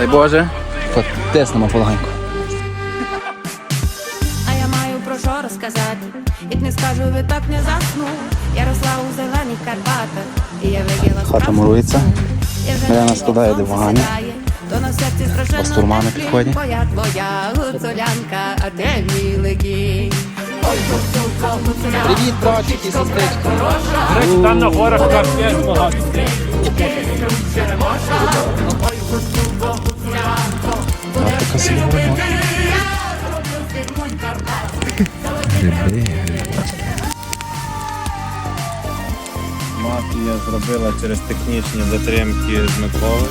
Дай Боже. Тиснемо полегенько. А я маю про що розказати. Як не скажу, ви так не засну. Я росла у зелених Карпатах, і я виділа Хата мурується. Мар'яна складає дивані. То на серці страшенно Бастурмани теплі, підходять. Бо я твоя гуцулянка, а ти мій Привіт, братчики, сестрички. До речі, там на горах капець багато. Гриби. Мафія зробила через технічні затримки з Миколою.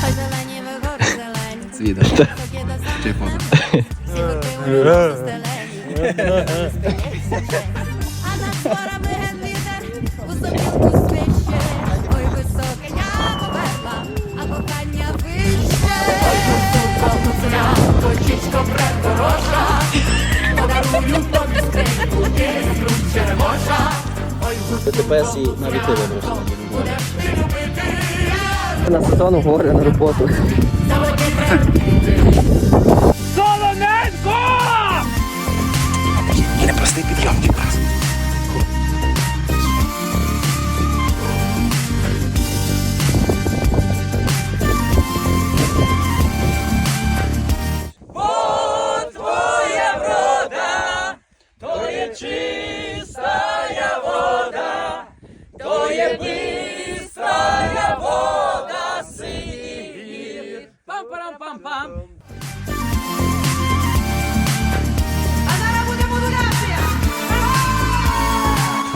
Хай зелені ви гори зелені. Це відео. Поки до Ой, ТПС і навіть ти вибрав. На сезон говорю на роботу.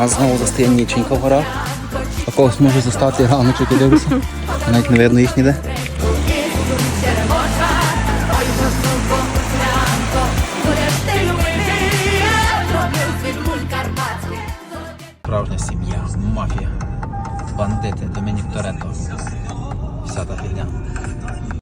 Нас знову застає ніченька в. А когось може застати раночок і дивиться. Навіть не видно їх ніде. Справжня сім'я, мафія, бандити, Домінік Торетто. Вся та фігня.